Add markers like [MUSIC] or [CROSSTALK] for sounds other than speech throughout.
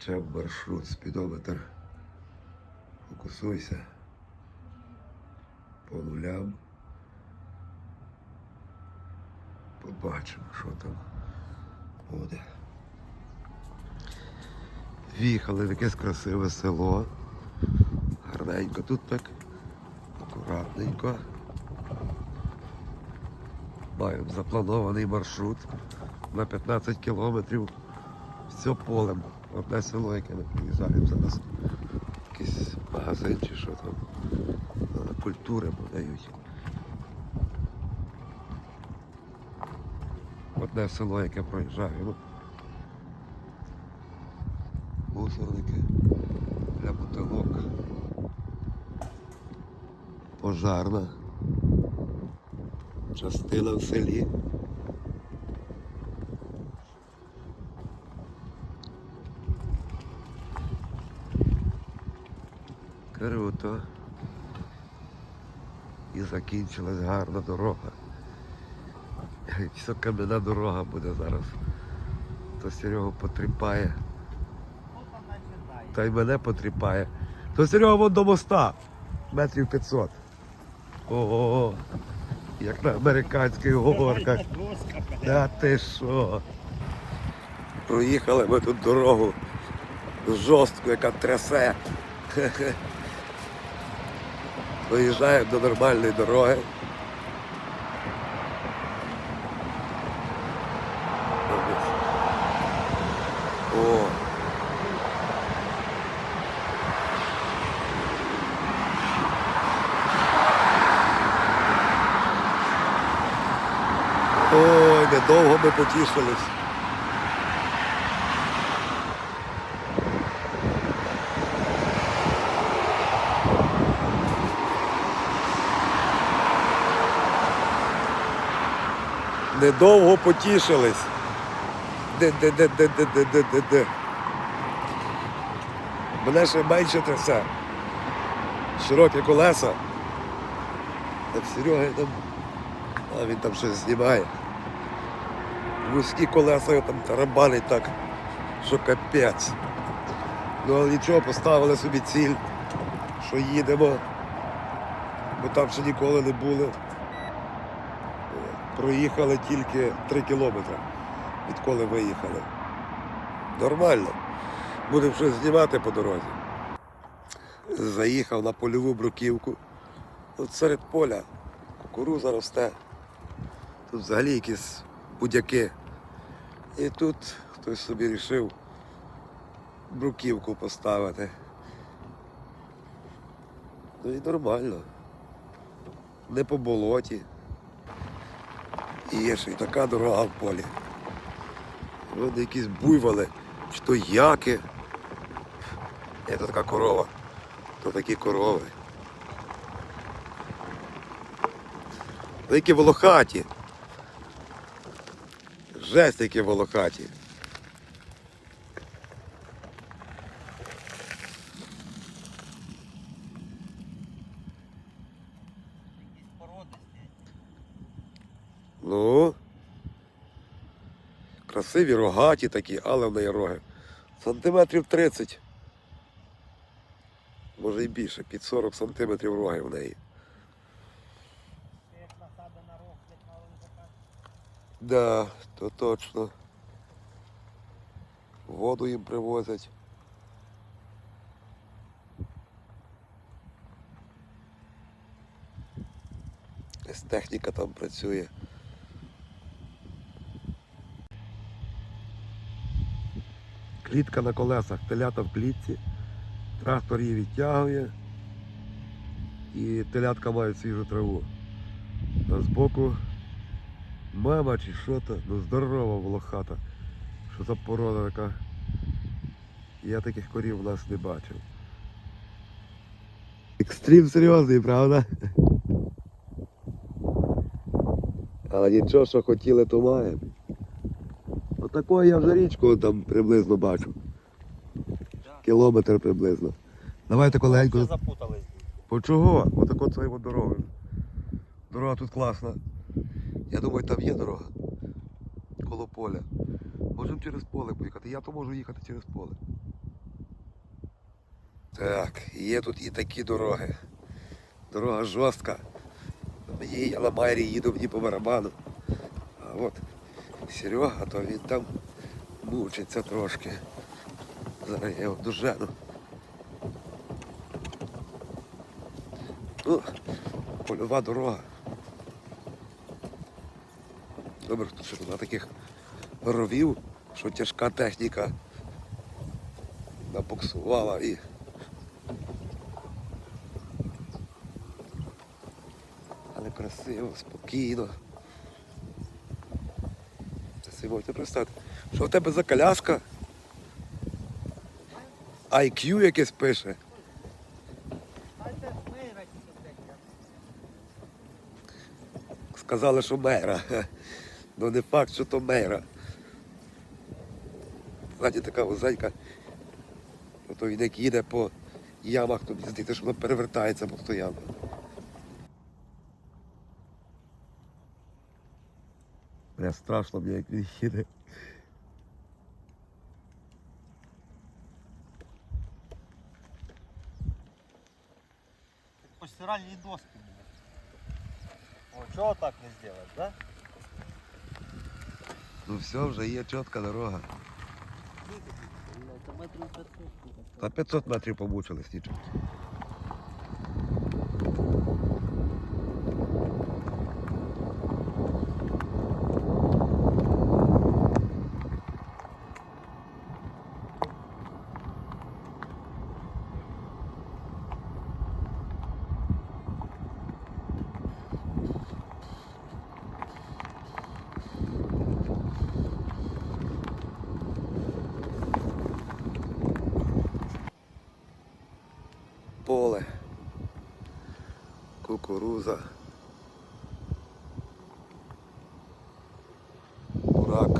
Почав маршрут, спідометр. Фокусуйся. По нулям. Побачимо, що там буде. В'їхали в якесь красиве село. Гарненько тут так. Акуратненько. Маємо запланований маршрут на 15 кілометрів. Все полем. Одне село, яке ми приїжджаємо зараз. Якийсь магазин чи що там. Культури подають. Одне село, яке проїжджаємо. Мусорники для бутилок. Пожарна. Частина в селі. Круто. І закінчилась гарна дорога. Все кам'яна дорога буде зараз. То Серега потріпає. Та й мене потріпає. То Серега вон до моста. Метрів 500. Ого. Як на американських горках. Та ти що? Проїхали ми тут дорогу жорстку, яка трясе. Хе-хе. До нормальної дороги. О. Ой, недовго ми потішились. Недовго потішились. Де, де, де, де, де, де, де, де, де. Мене ще менше трясе. Широкі колеса. Так Серега там. А він там щось знімає. Вузькі колеса там тарабанить так, що капець. Ну але нічого, поставили собі ціль, що їдемо, бо там ще ніколи не були. Проїхали тільки 3 кілометри, відколи виїхали. Нормально. Будемо щось знімати по дорозі. Заїхав на польову бруківку. От серед поля кукуруза росте. Тут взагалі якісь будяки. І тут хтось собі вирішив бруківку поставити. Ну і нормально. Не по болоті. І є ще й така дорога в полі. Люди якісь буйвали, чи то яки. То така корова, то такі корови. Великі волохаті. Жесть які волохаті. Якісь породисті. Ну. Красиві рогаті такі, але в неї роги. Сантиметрів 30. Може і більше, під 40 сантиметрів роги в неї. Заказ. Да, то точно. Воду їм привозять. Техніка там працює. Клітка на колесах, телята в клітці, трактор її відтягує і телятка мають свіжу траву. А збоку Мама чи що то, ну здорова волохата. Що за порода така. Я таких корів у нас не бачив. Екстрім серйозний, правда? Але нічого, що хотіли, то маємо. Отакого я вже річку там приблизно бачу. Кілометр приблизно. Давайте колегенько. запутались. По чого? Отако це його дорога. Дорога тут класна. Я думаю, там є дорога. Коло поля. Можемо через поле поїхати. Я то можу їхати через поле. Так, є тут і такі дороги. Дорога жорстка. Мені я на Майрі їду мені по барабану. А от Серега, то він там мучиться трошки. Зараз я його дожену. Ну, польова дорога. Добре, тут ще нема таких ровів, що тяжка техніка набуксувала і. Але красиво, спокійно. Можете представити. Що в тебе за коляска? IQ якесь пише. Сказали, що мера. Ну не факт, що то мера. Знаєте, така вузенька. Ото він як їде по ямах, то здається, що воно перевертається постійно. Бля, страшно мені, як він їде. Постиральні доски були. О, чого так не зробити, да? Ну все, вже є чітка дорога. Це метрів 500. На 500 метрів помучили нічого. Кукуруза. Бурак.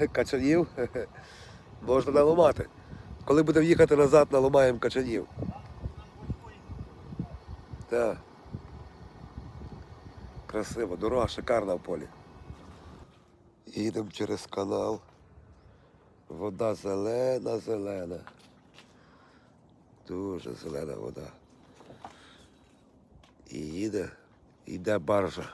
[LAUGHS] Качанів [LAUGHS] можна наламати. Коли будемо їхати назад, наламаємо качанів. Так. Красиво, дорога шикарна в полі. Їдемо через канал. Вода зелена, зелена. Дуже зелена вода. І їде, йде баржа.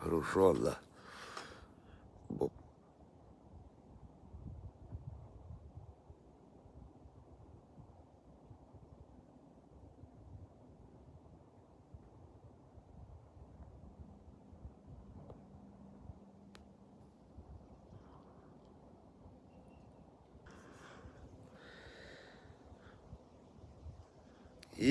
Гружонна. Бо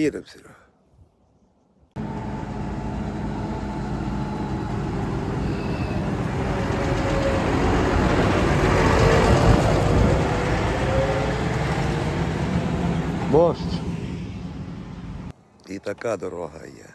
їдемо, Серега. Мощ. І така дорога є.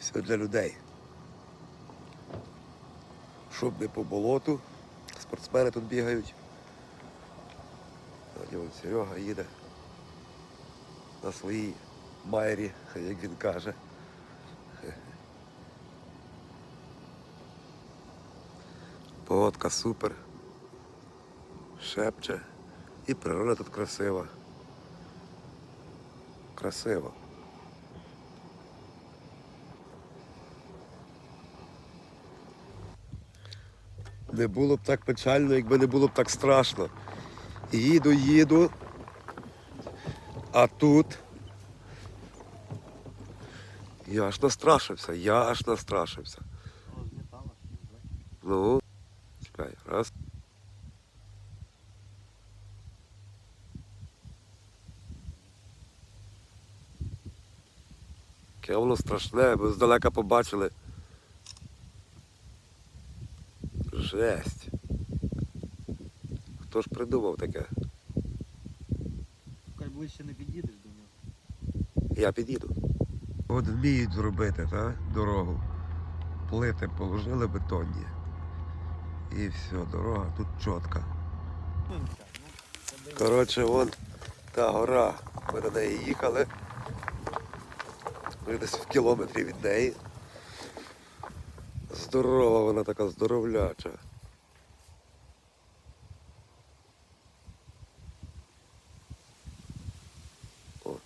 Все для людей. Щоб не по болоту. Спортсмени тут бігають. Вон Серега їде на своїй майрі, як він каже. Погодка супер. Шепче. І природа тут красива. Красиво. Не було б так печально, якби не було б так страшно. Їду, їду. А тут. Я аж настрашився, я аж настрашився. Ну, чекай, раз. Яке воно страшне, ви здалека побачили. Жесть. Хто ж придумав таке? Хай ближче не підійдеш до нього. Я під'їду. От вміють зробити, так? Дорогу. Плити положили бетонні. І все, дорога тут чітка. Коротше, вон та гора. Ми на неї їхали. Ми десь в кілометрі від неї. Здорова вона така здоровляча. О.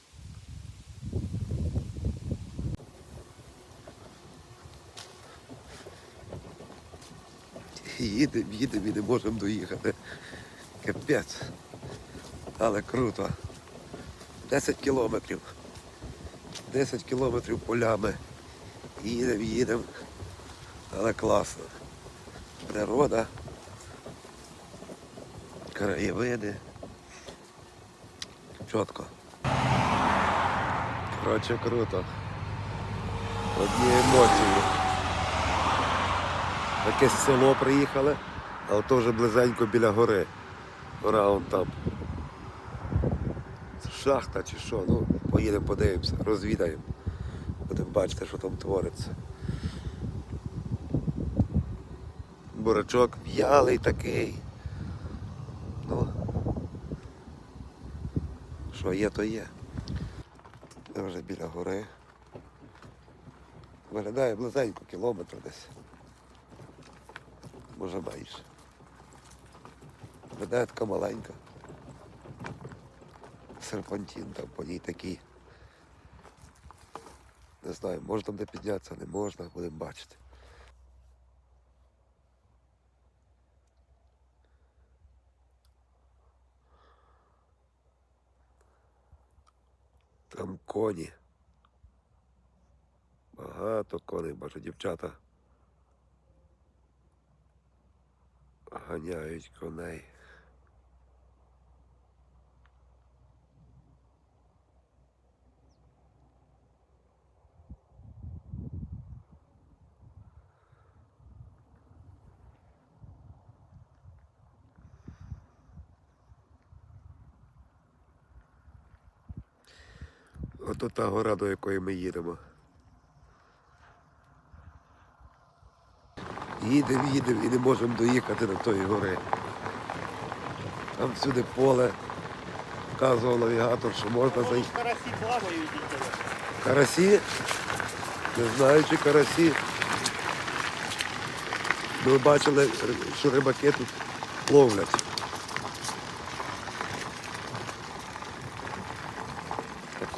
Їдемо, їдемо і не можемо доїхати. Капець. Але круто. 10 кілометрів. 10 кілометрів полями. Їдемо, їдемо. Але класно. Природа. Краєвиди. Чітко. Коротше, круто. Одні емоції. Якесь село приїхали, але то вже близенько біля гори. Гора вон там. Шахта чи що, ну, поїдемо, подивимося, розвідаємо. Будемо бачити, що там твориться. Бурачок в'ялий такий. Ну, що є, то є. Це вже біля гори. Виглядає близенько, кілометр десь. Може менше. Виглядає така маленька. Серпантин там по ній такий. Не знаю, можна де піднятися, не можна, будемо бачити. Там коні. Багато коней, бачу, дівчата. Ганяють коней. Ото та гора, до якої ми їдемо. Їдемо, їдемо і не можемо доїхати до тої гори. Там всюди поле. Вказував навігатор, що можна заїхати. караси плавають. Карасі? Не знаю, чи карасі. Ми бачили, що рибаки тут ловлять.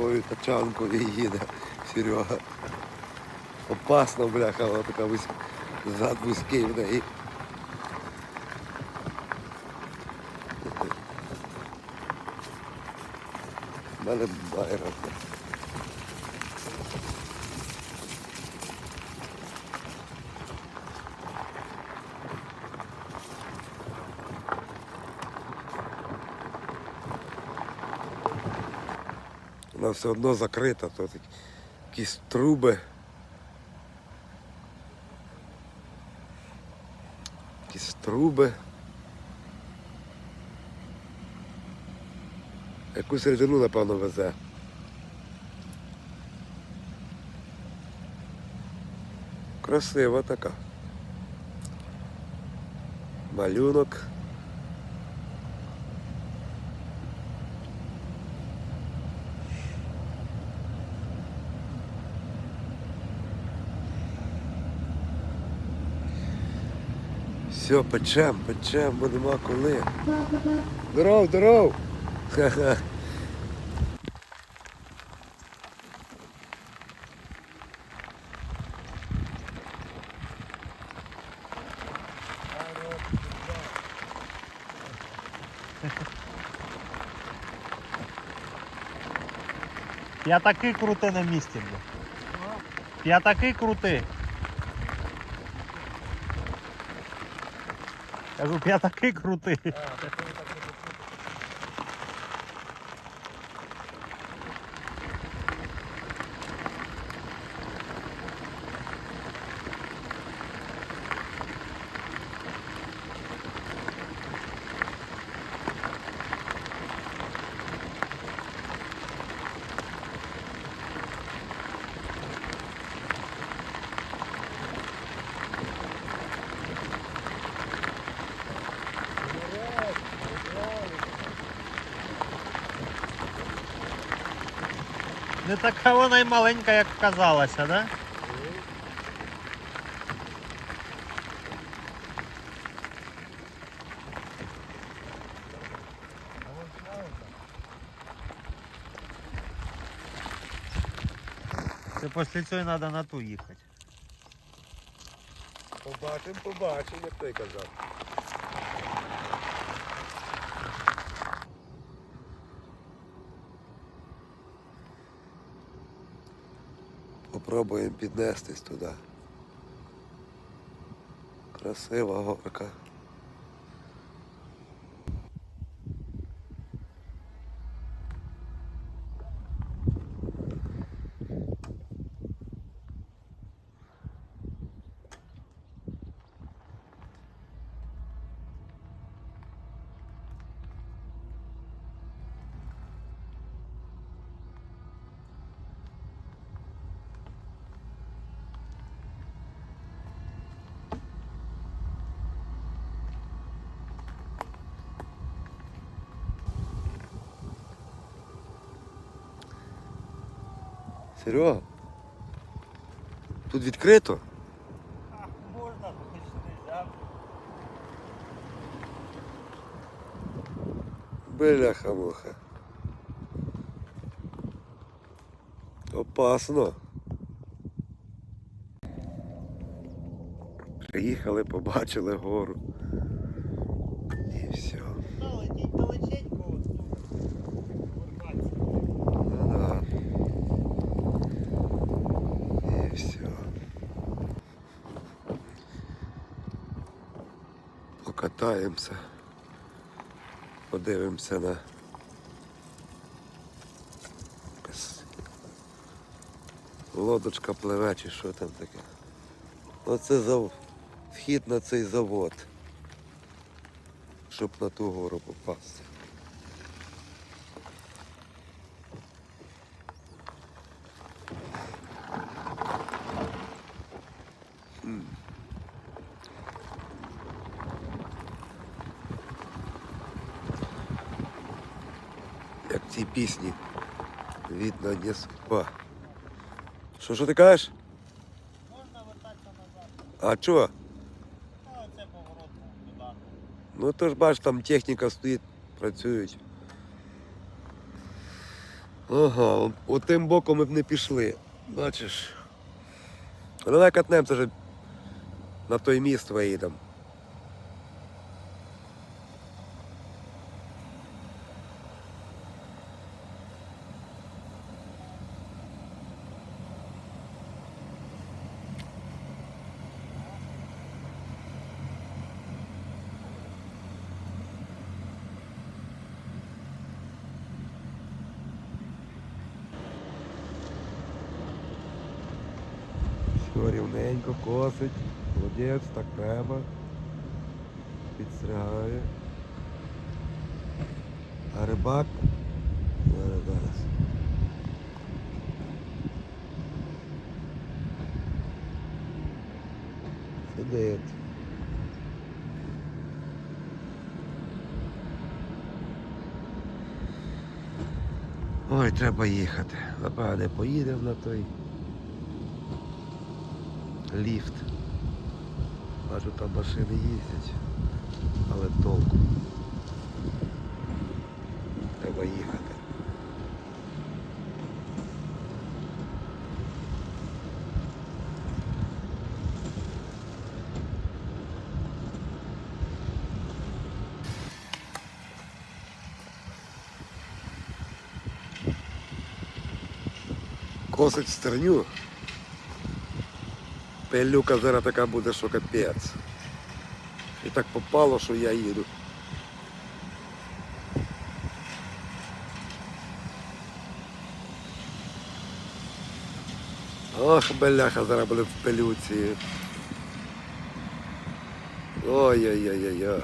Такою тачанкою їде Серега. Опасно, бляха, вона така вузь... зад вузький в неї. Мене байра. Вона все одно закрита, такі- якісь труби. Якісь труби. Якусь рідину, напевно, везе. Красива така. Малюнок. Все, печем, печем, бо нема коли. Здоров, здоров! Ха-ха. П'ятаки крути на місці. бля. П'ятаки крути. Кажу, такий крути. Не така вона й маленька, як казалося. Да? Це після цього треба на ту їхати. Побачимо, побачимо, як той казав. Попробуємо піднестись туди. Красива горка. Серега, тут відкрито? Можна, хоч нельзя. Бляха-муха. Опасно. Приїхали, побачили гору. І все. Летіть далеченько от тут. Горбатися. Ну да. І все. Покатаємося. Подивимося на якась лодочка пливе чи що там таке. Оце зав... вхід на цей завод. Щоб на ту гору попасти. Як в цій пісні. Видно, не судьба. Що, що ти кажеш? Можна вертатися назад. А чого? Ну, оце поворот туди. Ну то ж бач, там техніка стоїть, працюють. Ага, от тим боком ми б не пішли. Бачиш. Ну, Давай катнемося вже на той міст виїдемо. Все рівненько косить. Молодець, так треба. Підстригає. А рибак. Зараз, зараз. Сидить. Ой, треба їхати. Напевне, поїдемо на той ліфт. Бачу, там машини їздять, але толку. Треба їхати. Косить стерню. Пилюка зараз така буде, що капець. І так попало, що я їду. Ох, бляха, зараз буде в пилюці. Ой-ой-ой-ой-ой.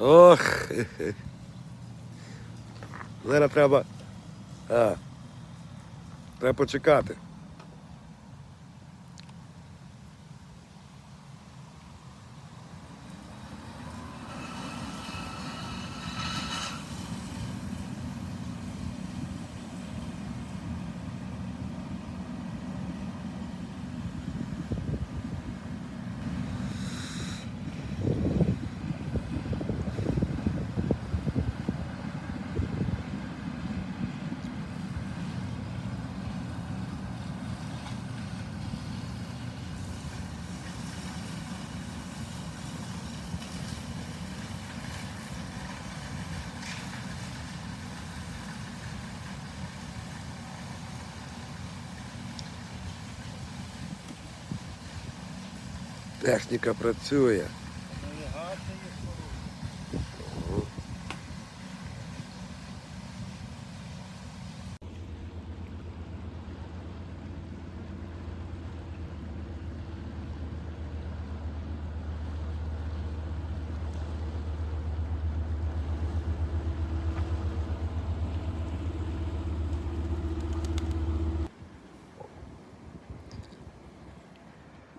Ох. Зараз треба. А. Треба почекати. Техніка працює. Навігація є Ого.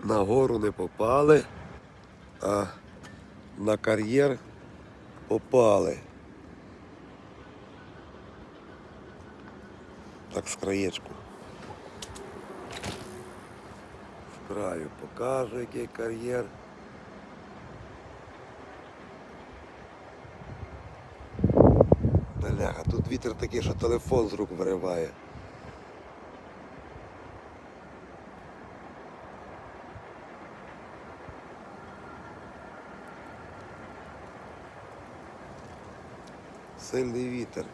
На гору не попали, а на кар'єр попали. Так з краєчку. З краю покажу, який кар'єр. Бляха, тут вітер такий, що телефон з рук вириває. Сильний вітер.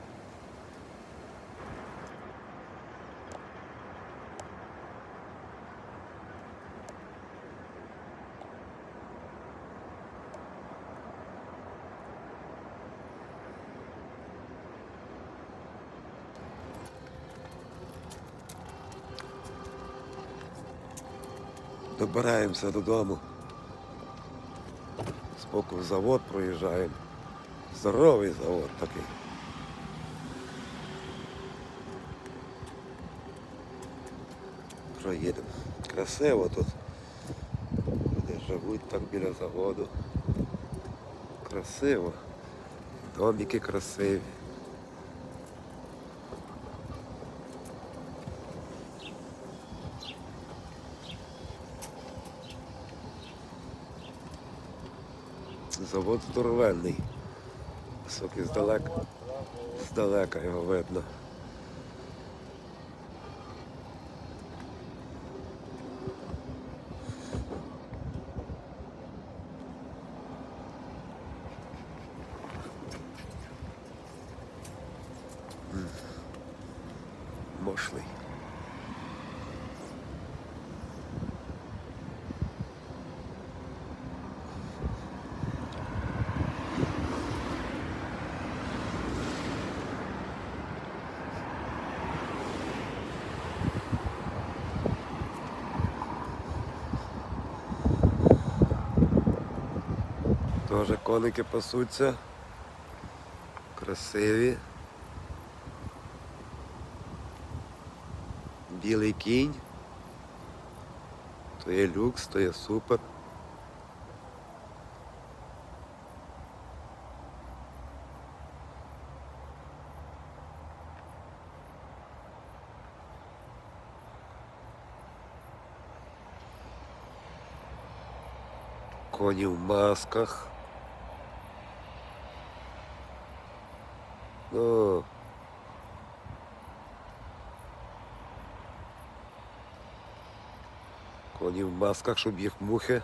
Добираємося додому. Споку завод проїжджаємо. Здоровий завод такий. Проїдемо. Красиво тут. Люди живуть так біля заводу. Красиво. Домики красиві. Завод здоровенний. Високий здалека. Здалека його видно. Теж коники пасуться. Красиві. Білий кінь. То є люкс, то є супер. Коні в масках. Ну. Коні в масках, щоб їх мухи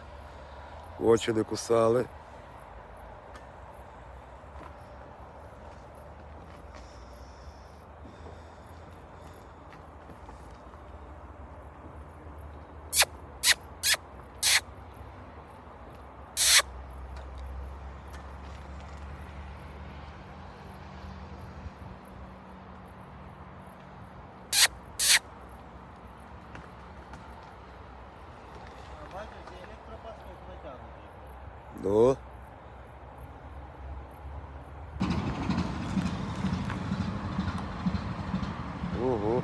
очі не кусали. Бачиш, ці електропаски натягнуті. Ну. Ого.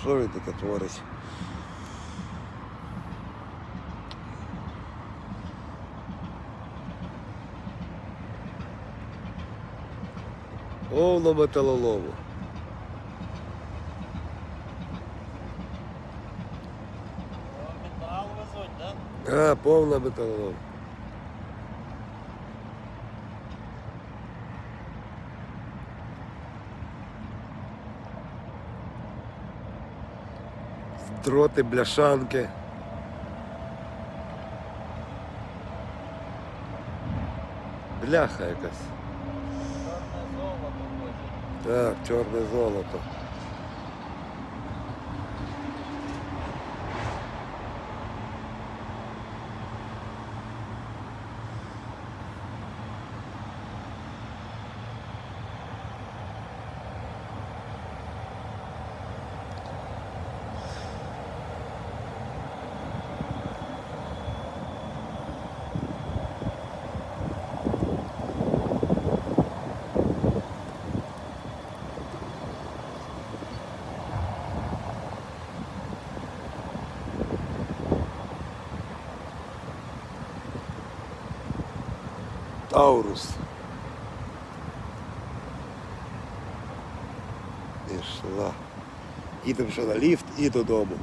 Що він таке творить? Повно металолому. О, Метал везуть, так? А, повна металолом. Дроти, бляшанки. Бляха якась. Чорне золото. Так, чорне золото. Таурус. Пішла. Їдемо ще на ліфт і додому.